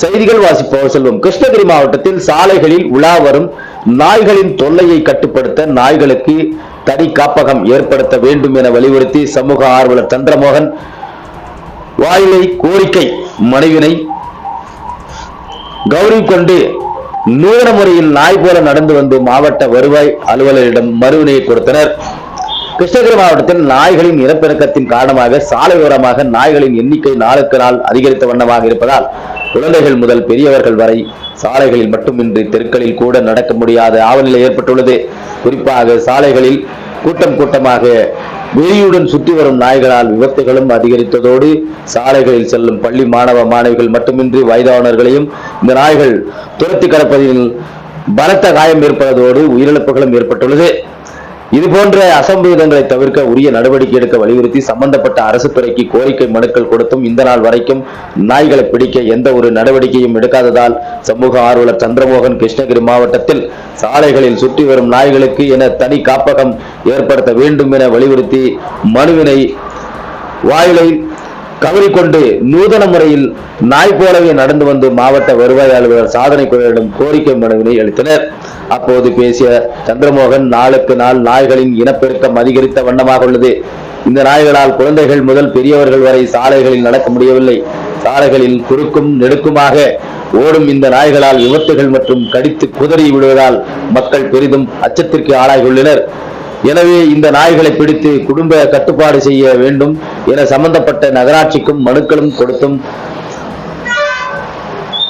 செய்திகள் வாசிப்பவர் செல்வம். கிருஷ்ணகிரி மாவட்டத்தில் சாலைகளில் உலா வரும் நாய்களின் தொல்லையை கட்டுப்படுத்த நாய்களுக்கு தனி காப்பகம் ஏற்படுத்த வேண்டும் என வலியுறுத்தி சமூக ஆர்வலர் சந்திரமோகன் வாயிலை கோரிக்கை மனைவினை கௌரி கொண்டு நூறு முறையில் நாய் போல நடந்து வந்து மாவட்ட வருவாய் அலுவலரிடம் மறுவினையை கொடுத்தனர். கிருஷ்ணகிரி மாவட்டத்தில் நாய்களின் இனப்பெருக்கத்தின் காரணமாக சாலையோரமாக நாய்களின் எண்ணிக்கை நாளுக்கு நாள் அதிகரித்த வண்ணமாக இருப்பதால் குழந்தைகள் முதல் பெரியவர்கள் வரை சாலைகளில் மட்டுமின்றி தெருக்களில் கூட நடக்க முடியாத ஆவநிலை ஏற்பட்டுள்ளது. குறிப்பாக சாலைகளில் கூட்டம் கூட்டமாக வெறியுடன் சுற்றி வரும் நாய்களால் விபத்துகளும் அதிகரித்ததோடு சாலைகளில் செல்லும் பள்ளி மாணவ மாணவிகள் மட்டுமின்றி வயதானவர்களையும் இந்த நாய்கள் துரத்தி கடப்பதில் பலத்த காயம் ஏற்படுவதோடு உயிரிழப்புகளும் ஏற்பட்டுள்ளது. இது போன்ற அசம்பவிதங்களை தவிர்க்க உரிய நடவடிக்கை எடுக்க வலியுறுத்தி சம்பந்தப்பட்ட அரசு துறைக்கு கோரிக்கை மனுக்கள் கொடுத்தும் இந்த நாள் வரைக்கும் நாய்களை பிடிக்க எந்த ஒரு நடவடிக்கையும் எடுக்காததால் சமூக ஆர்வலர் சந்திரமோகன் கிருஷ்ணகிரி மாவட்டத்தில் சாலைகளில் சுற்றி வரும் நாய்களுக்கு என தனி காப்பகம் ஏற்படுத்த வேண்டும் என வலியுறுத்தி மனுவினை வாயிலை கவரிக்கொண்டு நூதன முறையில் நாய் போலவே நடந்து வந்து மாவட்ட வருவாய் அலுவலர் சாதனை குழுவிடம் கோரிக்கை மனுவினை அளித்தனர். அப்போது பேசிய சந்திரமோகன் நாளுக்கு நாள் நாய்களின் இனப்பெருக்கம் அதிகரித்த வண்ணமாக உள்ளது. இந்த நாய்களால் குழந்தைகள் முதல் பெரியவர்கள் வரை சாலைகளில் நடக்க முடியவில்லை. சாலைகளில் குறுக்கும் நெடுக்குமாக ஓடும் இந்த நாய்களால் விபத்துகள் மற்றும் கடித்து குதறி விடுவதால் மக்கள் பெரிதும் அச்சத்திற்கு ஆளாகியுள்ளனர். எனவே இந்த நாய்களை பிடித்து குடும்ப கட்டுப்பாடு செய்ய வேண்டும் என சம்பந்தப்பட்ட நகராட்சிக்கும் மனுக்களும் கொடுத்தும்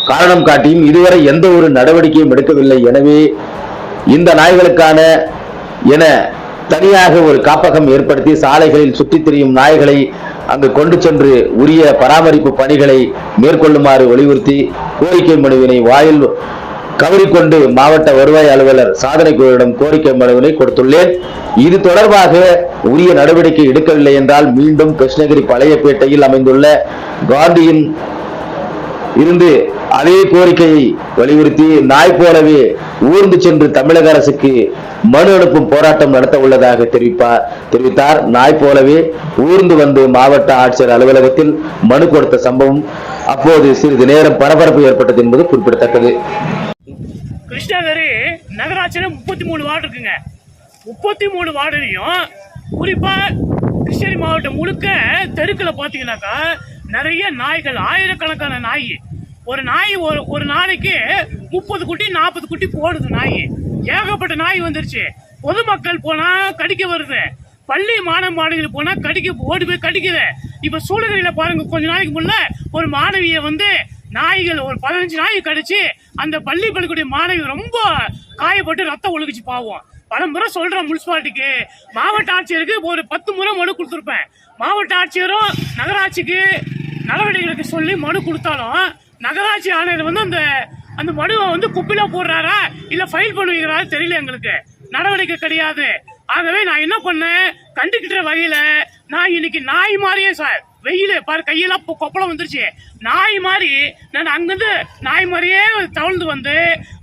காரணம் காட்டியும் இதுவரை எந்த ஒரு நடவடிக்கையும் எடுக்கவில்லை. எனவே இந்த நாய்களுக்கான என தனியாக ஒரு காப்பகம் ஏற்படுத்தி சாலைகளில் சுற்றித் திரியும் நாய்களை அங்கு கொண்டு சென்று உரிய பராமரிப்பு பணிகளை மேற்கொள்ளுமாறு வலியுறுத்தி கோரிக்கை மனுவினை வாயில் கவரிக்கொண்டு மாவட்ட வருவாய் அலுவலர் சாதனை குழுவிடம் கோரிக்கை மனுவினை கொடுத்துள்ளேன். இது தொடர்பாக உரிய நடவடிக்கை எடுக்கவில்லை என்றால் மீண்டும் கிருஷ்ணகிரி பழையப்பேட்டையில் அமைந்துள்ள காந்தியின் இருந்து அதே கோரிக்கையை வலியுறுத்தி நாய் போலவே ஊர்ந்து சென்று தமிழக அரசுக்கு மனு அனுப்பும் போராட்டம் நடத்த உள்ளதாக தெரிவிப்பார் தெரிவித்தார். நாய் போலவே ஊர்ந்து வந்து மாவட்ட ஆட்சியர் அலுவலகத்தில் மனு கொடுத்த சம்பவம் அப்போது சிறிது நேரம் பரபரப்பு ஏற்பட்டது என்பது குறிப்பிடத்தக்கது. கிருஷ்ணகிரி நகராட்சியில் முப்பத்தி மூணு வார்டு இருக்குங்க. முப்பத்தி மூணு வார்டுலையும் குறிப்பாக கிருஷ்ணகிரி மாவட்டம் முழுக்க தெருக்கில் பார்த்தீங்கன்னாக்கா நிறைய நாய்கள் ஆயிரக்கணக்கான நாய். ஒரு நாய் ஒரு ஒரு நாளைக்கு முப்பது குட்டி நாற்பது குட்டி போடுது நாய். ஏகப்பட்ட நாய் வந்துருச்சு. பொதுமக்கள் போனால் கடிக்க வருது. பள்ளி மாணவ மாணவிகள் போனால் கடிக்க ஓடி போய் கடிக்குது. இப்போ சூழ்நிலையில் பாருங்க கொஞ்ச நாளைக்கு முன்ன ஒரு மாணவியை வந்து நாய்கள் ஒரு பதினஞ்சு நாய் கடிச்சு அந்த பள்ளி பள்ளிக்கூடிய மாணவி ரொம்ப காயப்பட்டு ரத்தம் ஒழுகுச்சு பாவம். பல முறை சொல்றேன் முனிசிபாலிட்டிக்கு. மாவட்ட ஆட்சியருக்கு ஒரு பத்து முறை மனு கொடுத்துருப்பேன். மாவட்ட ஆட்சியரும் நகராட்சிக்கு நடவடிக்கைகளுக்கு சொல்லி மனு கொடுத்தாலும் நகராட்சி ஆணையர் வந்து அந்த அந்த மனுவை வந்து குப்பில போடுறாரா இல்ல ஃபைல் பண்ணுவீங்களா தெரியல எங்களுக்கு. நடவடிக்கை கிடையாது. ஆகவே நான் என்ன பண்ணேன்? கண்டுக்கிட்ட வகையில நான் இன்னைக்கு நாய் மாதிரியே சார். வெயில் பாரு கையெல்லாம் கொப்பளம் வந்துருச்சு. நாய் மாதிரி நான் அங்கிருந்து நாய் மாதிரியே தவழ்ந்து வந்து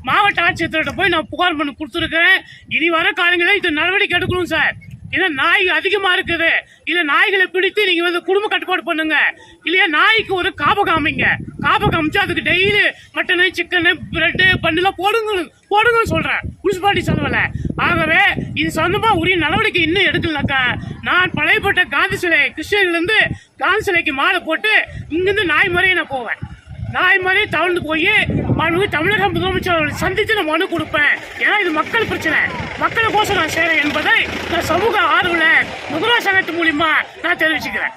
மாவட்ட ஆட்சியர்கிட்ட போய் நான் புகார் பண்ணி கொடுத்துருக்கேன். இனி வர காலங்களில் இது நடவடிக்கை எடுக்கணும் சார் ஏன்னா நாய் அதிகமாக இருக்குது. இல்லை நாய்களை பிடித்து நீங்கள் வந்து குடும்ப கட்டுப்பாடு பண்ணுங்க. இல்லையா நாய்க்கு ஒரு காபகம் காமிங்க காபகம் காமிச்சு அதுக்கு டெய்லி மட்டனு சிக்கனு பிரெட்டு பண்ணெல்லாம் போடுங்க போடுங்கன்னு சொல்கிறேன் முனிசிபாலிட்டி செலவில் ஆகவே இது சொந்தமா உரிய நடவடிக்கை இன்னும் எடுக்கலக்கா நான் பழையப்பட்ட காந்தி சிலை கிருஷ்ணகிரியிலிருந்து காந்தி சிலைக்கு மாலை போட்டு இங்கிருந்து நாய் முறையை நான் போவேன். நாய் மாதிரி தவழ்ந்து போய் மனு தமிழக முதலமைச்சர் சந்தித்து நான் மனு கொடுப்பேன். ஏன்னா இது மக்கள் பிரச்சனை. மக்களுக்கோசம் நான் செய்கிறேன் என்பதை நான் சமூக ஆர்வலர் முதல்வர் சங்கத்து மூலியமா நான் தெரிவிச்சுக்கிறேன்.